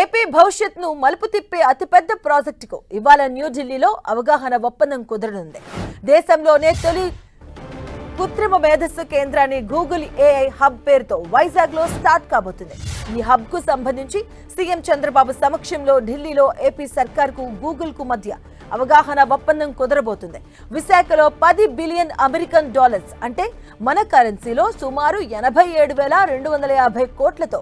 AP భవిష్యత్ను మలుపు తిప్పే అతిపెద్ద ప్రాజెక్టుకు ఇవాళ న్యూఢిల్లీలో అవగాహన ఒప్పందం కుదరనుంది. దేశంలోనే తొలి కృత్రిమ మేధస్సు కేంద్రాన్ని గూగుల్ ఏఐ హబ్ పేరుతో వైజాగ్లో స్టార్ట్ కాబోతుంది. ఈ హబ్కు సంబంధించి సీఎం చంద్రబాబు సమక్షంలో ఢిల్లీలో ఏపీ సర్కార్కు గూగుల్కు మధ్య అవగాహన ఒప్పందం కుదరబోతుంది. విశాఖలో పది బిలియన్ అమెరికన్ డాలర్స్ అంటే మన కరెన్సీలో సుమారు ఎనభై ఏడు వేల రెండు వందల యాభై కోట్లతో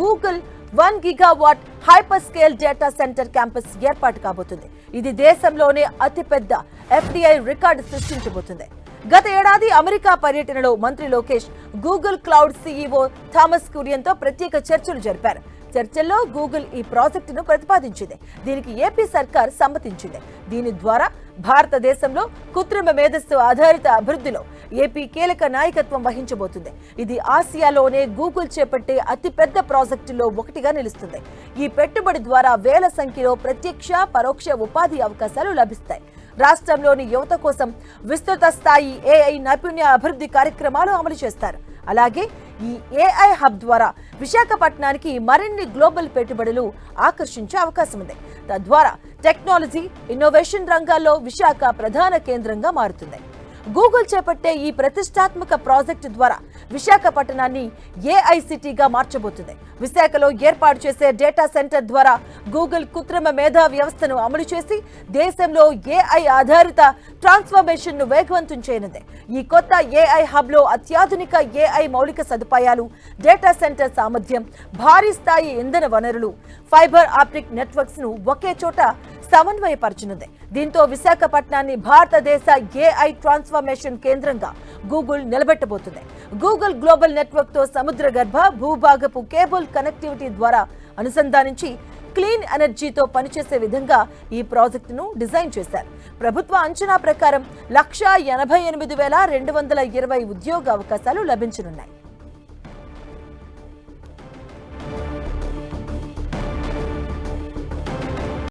Google one gigawatt hyper scale data center campus ఏర్పాటు కాబోతుంది. ఇది దేశంలోనే అతిపెద్ద ఎఫ్డిఐ రికార్డు సృష్టించబోతుంది. గత ఏడాది అమెరికా పర్యటనలో మంత్రి Lokesh Google Cloud CEO Thomas కురియన్తో ప్రత్యేక చర్చలు జరిపారు. చర్చల్లో గూగుల్ ఈ ప్రాజెక్టును ప్రతిపాదించింది. దీనికి ఏపీ సర్కార్ సమ్మతించింది. దీని ద్వారా భారతదేశంలో కృత్రిమ మేధస్సు ఆధారిత అభివృద్ధిలో ఏపీ కీలక నాయకత్వం వహించబోతుంది. ఇది ఆసియాలోనే గూగుల్ చేపట్టే అతిపెద్ద ప్రాజెక్టులో ఒకటిగా నిలుస్తుంది. ఈ పెట్టుబడి ద్వారా వేల సంఖ్యలో ప్రత్యక్ష పరోక్ష ఉపాధి అవకాశాలు లభిస్తాయి. రాష్ట్రంలోని యువత కోసం విస్తృత స్థాయి ఏఐ నైపుణ్య అభివృద్ధి కార్యక్రమాలు అమలు చేస్తారు. అలాగే ఈ ఏఐ హబ్ ద్వారా విశాఖపట్నానికి మరిన్ని గ్లోబల్ పెట్టుబడులు ఆకర్షించే అవకాశం ఉంది. తద్వారా టెక్నాలజీ ఇన్నోవేషన్ రంగాల్లో విశాఖ ప్రధాన కేంద్రంగా మారుతుంది. గూగుల్ చేపట్టే ఈ ప్రతిష్టాత్మక ప్రాజెక్టు ద్వారా విశాఖపట్నాన్ని ఏఐ సిటీగా మార్చబోతుంది. విశాఖలో ఏర్పాటు చేసే డేటా సెంటర్ ద్వారా గూగుల్ కృత్రిమ మేధా వ్యవస్థను అమలు చేసి దేశంలో ఏఐ ఆధారిత ట్రాన్స్ఫర్మేషన్ను వేగవంతం చేయనుంది. ఈ కొత్త ఏఐ హబ్లో అత్యాధునిక ఏఐ మౌలిక సదుపాయాలు డేటా సెంటర్ సామర్థ్యం భారీ స్థాయి ఇంధన వనరులు ఫైబర్ ఆప్టిక్ నెట్వర్క్స్ను ఒకే చోట సమన్వయపరచనుంది. దీంతో విశాఖపట్నాన్ని భారతదేశ ఏఐ ట్రాన్స్ఫర్మేషన్ కేంద్రంగా గూగుల్ నిలబెట్టబోతుంది. గూగుల్ గ్లోబల్ నెట్వర్క్తో సముద్ర గర్భ భూభాగపు కేబుల్ కనెక్టివిటీ ద్వారా అనుసంధానించి క్లీన్ ఎనర్జీతో పనిచేసే విధంగా ఈ ప్రాజెక్టును డిజైన్ చేశారు. ప్రభుత్వ అంచనా ప్రకారం లక్షా ఎనభై ఎనిమిది వేల రెండు వందల ఇరవై ఉద్యోగ అవకాశాలు లభించనున్నాయి.